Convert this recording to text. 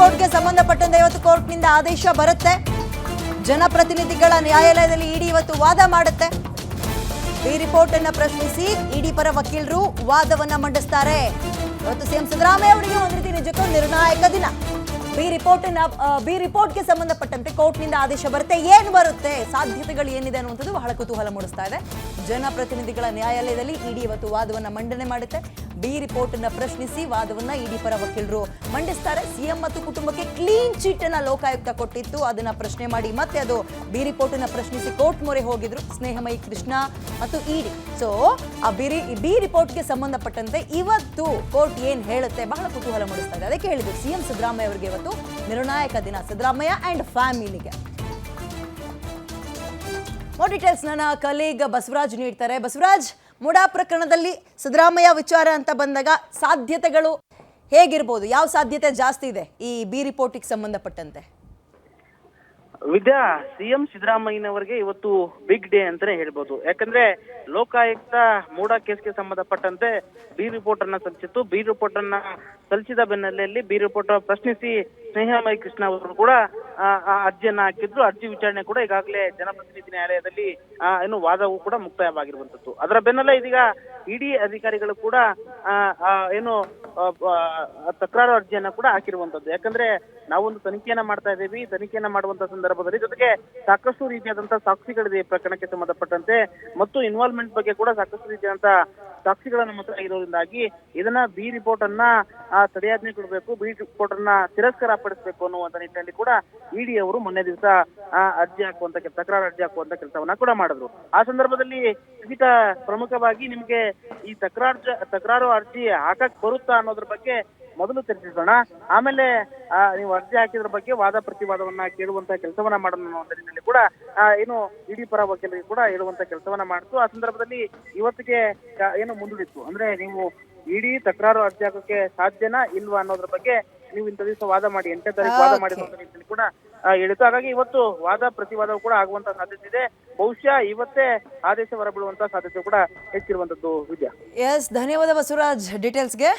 ರಿಪೋರ್ಟ್ಗೆ ಸಂಬಂಧಪಟ್ಟಂತೆ ಇವತ್ತು ಕೋರ್ಟ್ನಿಂದ ಆದೇಶ ಬರುತ್ತೆ. ಜನಪ್ರತಿನಿಧಿಗಳ ನ್ಯಾಯಾಲಯದಲ್ಲಿ ಇಡಿ ಇವತ್ತು ವಾದ ಮಾಡುತ್ತೆ. ಈ ರಿಪೋರ್ಟ್ ಅನ್ನ ಪ್ರಶ್ನಿಸಿ ಇಡಿ ಪರ ವಕೀಲರು ವಾದವನ್ನ ಮಂಡಿಸ್ತಾರೆ. ಇವತ್ತು ಸಿಎಂ ಸಿದ್ದರಾಮಯ್ಯ ಅವರಿಗೆ ಒಂದು ರೀತಿ ನಿಜಕ್ಕೂ ನಿರ್ಣಾಯಕ ದಿನ. ಬಿ ರಿಪೋರ್ಟ್ ಬಿ ರಿಪೋರ್ಟ್ಗೆ ಸಂಬಂಧಪಟ್ಟಂತೆ ಕೋರ್ಟ್ನಿಂದ ಆದೇಶ ಬರುತ್ತೆ. ಏನು ಬರುತ್ತೆ? ಸಾಧ್ಯತೆಗಳು ಏನಿದೆ ಅನ್ನುವಂಥದ್ದು ಬಹಳ ಕುತೂಹಲ ಮೂಡಿಸ್ತಾ ಇದೆ. ಜನಪ್ರತಿನಿಧಿಗಳ ನ್ಯಾಯಾಲಯದಲ್ಲಿ ಇಡಿ ಇವತ್ತು ವಾದವನ್ನ ಮಂಡನೆ ಮಾಡುತ್ತೆ. ಬಿ ರಿಪೋರ್ಟ್ ಅನ್ನ ಪ್ರಶ್ನಿಸಿ ವಾದವನ್ನ ಇಡಿ ಪರ ವಕೀಲರು ಮಂಡಿಸ್ತಾರೆ. ಸಿಎಂ ಮತ್ತು ಕುಟುಂಬಕ್ಕೆ ಕ್ಲೀನ್ ಚೀಟ್ ಅನ್ನ ಲೋಕಾಯುಕ್ತ ಕೊಟ್ಟಿತ್ತು. ಅದನ್ನ ಪ್ರಶ್ನೆ ಮಾಡಿ ಮತ್ತೆ ಅದು ಬಿ ರಿಪೋರ್ಟ್ ಅನ್ನ ಪ್ರಶ್ನಿಸಿ ಕೋರ್ಟ್ ಮೊರೆ ಹೋಗಿದ್ರು. ಸ್ನೇಹಮಯಿ ಕೃಷ್ಣ ಮತ್ತು ಇಡಿ. ಸೊ ಆ ಬಿರಿ ಬಿ ರಿಪೋರ್ಟ್ಗೆ ಸಂಬಂಧಪಟ್ಟಂತೆ ಇವತ್ತು ಕೋರ್ಟ್ ಏನ್ ಹೇಳುತ್ತೆ ಬಹಳ ಕುತೂಹಲ ಮೂಡಿಸ್ತಾ ಇದೆ. ಅದಕ್ಕೆ ಹೇಳಿದ್ರು ಸಿಎಂ ಸಿದ್ದರಾಮಯ್ಯ ಅವರಿಗೆ ಇವತ್ತು ನಿರ್ಣಾಯಕ ದಿನ. ಸಿದ್ದರಾಮಯ್ಯ ಅಂಡ್ ಫ್ಯಾಮಿಲಿಗೆ. ಡೀಟೇಲ್ಸ್ ನನ್ನ ಕಲೀಗ್ ಬಸವರಾಜ್ ನೀಡ್ತಾರೆ. ಬಸವರಾಜ್ ಮುಡಾ ಪ್ರಕರಣದಲ್ಲಿ ಸಿದ್ದರಾಮಯ್ಯ ವಿಚಾರ ಅಂತ ಬಂದಾಗ ಸಾಧ್ಯತೆಗಳು ಹೇಗಿರ್ಬೋದು? ಯಾವ ಸಾಧ್ಯತೆ ಜಾಸ್ತಿ ಇದೆ ಈ ಬಿ ರಿಪೋರ್ಟಿಗೆ ಸಂಬಂಧಪಟ್ಟಂತೆ? ವಿದ್ಯಾ, ಸಿಎಂ ಸಿದ್ದರಾಮಯ್ಯನವರಿಗೆ ಇವತ್ತು ಬಿಗ್ ಡೇ ಅಂತಾನೆ ಹೇಳ್ಬೋದು. ಯಾಕಂದ್ರೆ ಲೋಕಾಯುಕ್ತ ಮೂಡಾ ಕೇಸ್ಗೆ ಸಂಬಂಧಪಟ್ಟಂತೆ ಬಿ ರಿಪೋರ್ಟ್ ಅನ್ನ ಸಲ್ಲಿಸಿತ್ತು. ಬಿ ರಿಪೋರ್ಟ್ ಅನ್ನ ಸಲ್ಲಿಸಿದ ಬೆನ್ನಲ್ಲೆಯಲ್ಲಿ ಬಿ ರಿಪೋರ್ಟ್ ಪ್ರಶ್ನಿಸಿ ಸ್ನೇಹಮಯ ಕೃಷ್ಣ ಅವರು ಕೂಡ ಅರ್ಜಿಯನ್ನ ಹಾಕಿದ್ರು, ಅರ್ಜಿ ವಿಚಾರಣೆ ಕೂಡ ಈಗಾಗಲೇ ಜನಪ್ರತಿನಿಧಿ ನ್ಯಾಯಾಲಯದಲ್ಲಿ ಏನು ವಾದವು ಕೂಡ ಮುಕ್ತಾಯವಾಗಿರುವಂತದ್ದು ಅದರ ಬೆನ್ನಲ್ಲೇ ಇದೀಗ ಇಡಿ ಅಧಿಕಾರಿಗಳು ಕೂಡ ಏನು ತಕರಾರು ಅರ್ಜಿಯನ್ನ ಕೂಡ ಹಾಕಿರುವಂತದ್ದು ಯಾಕಂದ್ರೆ ನಾವೊಂದು ತನಿಖೆಯನ್ನ ಮಾಡ್ತಾ ಇದ್ದೀವಿ. ತನಿಖೆಯನ್ನ ಮಾಡುವಂತ ಸಂದರ್ಭದಲ್ಲಿ ಜೊತೆಗೆ ಸಾಕಷ್ಟು ರೀತಿಯಾದಂತಹ ಸಾಕ್ಷಿಗಳಿದೆ ಈ ಪ್ರಕರಣಕ್ಕೆ ಸಂಬಂಧಪಟ್ಟಂತೆ. ಮತ್ತು ಇನ್ವಾಲ್ವ್ಮೆಂಟ್ ಬಗ್ಗೆ ಕೂಡ ಸಾಕಷ್ಟು ರೀತಿಯಾದಂತಹ ಸಾಕ್ಷಿಗಳ ಮಾತ್ರ ಇರೋದ್ರಿಂದಾಗಿ ಇದನ್ನ ಬಿ ರಿಪೋರ್ಟ್ ಅನ್ನ ತಡೆಯಾಜ್ಞೆ ಕೊಡಬೇಕು. ಬಿ ರಿಪೋರ್ಟ್ ಅನ್ನ ತಿರಸ್ಕಾರ ಪಡಿಸಬೇಕು ಅನ್ನುವಂತ ನಿಟ್ಟಿನಲ್ಲಿ ಕೂಡ ಇಡಿ ಅವರು ಮೊನ್ನೆ ದಿವಸ ಅರ್ಜಿ ಹಾಕುವಂತ ತಕರಾರು ಅರ್ಜಿ ಹಾಕುವಂತ ಕೆಲಸವನ್ನ ಕೂಡ ಮಾಡಿದ್ರು. ಆ ಸಂದರ್ಭದಲ್ಲಿ ಖಚಿತ ಪ್ರಮುಖವಾಗಿ ನಿಮ್ಗೆ ಈ ತಕರಾರು ತಕರಾರು ಅರ್ಜಿ ಹಾಕಕ್ ಬರುತ್ತಾ ಅನ್ನೋದ್ರ ಬಗ್ಗೆ ಮೊದಲು ಚರ್ಚಿಸೋಣ. ಆಮೇಲೆ ಆ, ನೀವು ಅರ್ಜಿ ಹಾಕಿದ್ರ ಬಗ್ಗೆ ವಾದ ಪ್ರತಿವಾದವನ್ನ ಕೇಳುವಂತ ಕೆಲಸವನ್ನ ಮಾಡೋಣ ನಿಟ್ಟಿನಲ್ಲಿ ಕೂಡ ಏನು ಇಡಿ ಪರ ವಕೀಲರಿಗೆ ಕೂಡ ಹೇಳುವಂತ ಕೆಲಸವನ್ನ ಮಾಡ್ತು. ಆ ಸಂದರ್ಭದಲ್ಲಿ ಇವತ್ತಿಗೆ ಏನು ಮುಂದೂಡಿತ್ತು? ಅಂದ್ರೆ ನೀವು ಇಡೀ ತಕರಾರು ಅರ್ಜಿ ಹಾಕೋಕೆ ಸಾಧ್ಯನಾ ಇಲ್ವಾ ಅನ್ನೋದ್ರ ಬಗ್ಗೆ ನೀವು ಇಂಥ ದಿವಸ ವಾದ ಮಾಡಿ ಎಂಟನೇ ತಾರೀಕು ವಾದ ಮಾಡಿ ನಿಟ್ಟಿನಲ್ಲಿ ಕೂಡ ಹೇಳಿತು ಹಾಗಾಗಿ ಇವತ್ತು ವಾದ ಪ್ರತಿವಾದವು ಕೂಡ ಆಗುವಂತ ಸಾಧ್ಯತೆ ಇದೆ. ಬಹುಶಃ ಇವತ್ತೇ ಆದೇಶ ಹೊರಬೀಳುವಂತ ಸಾಧ್ಯತೆ ಕೂಡ ಹೆಚ್ಚಿರುವಂತದ್ದು ವಿದ್ಯಾ. ಎಸ್ ಧನ್ಯವಾದ ಬಸವರಾಜ್. ಡೀಟೇಲ್ಸ್ಗೆ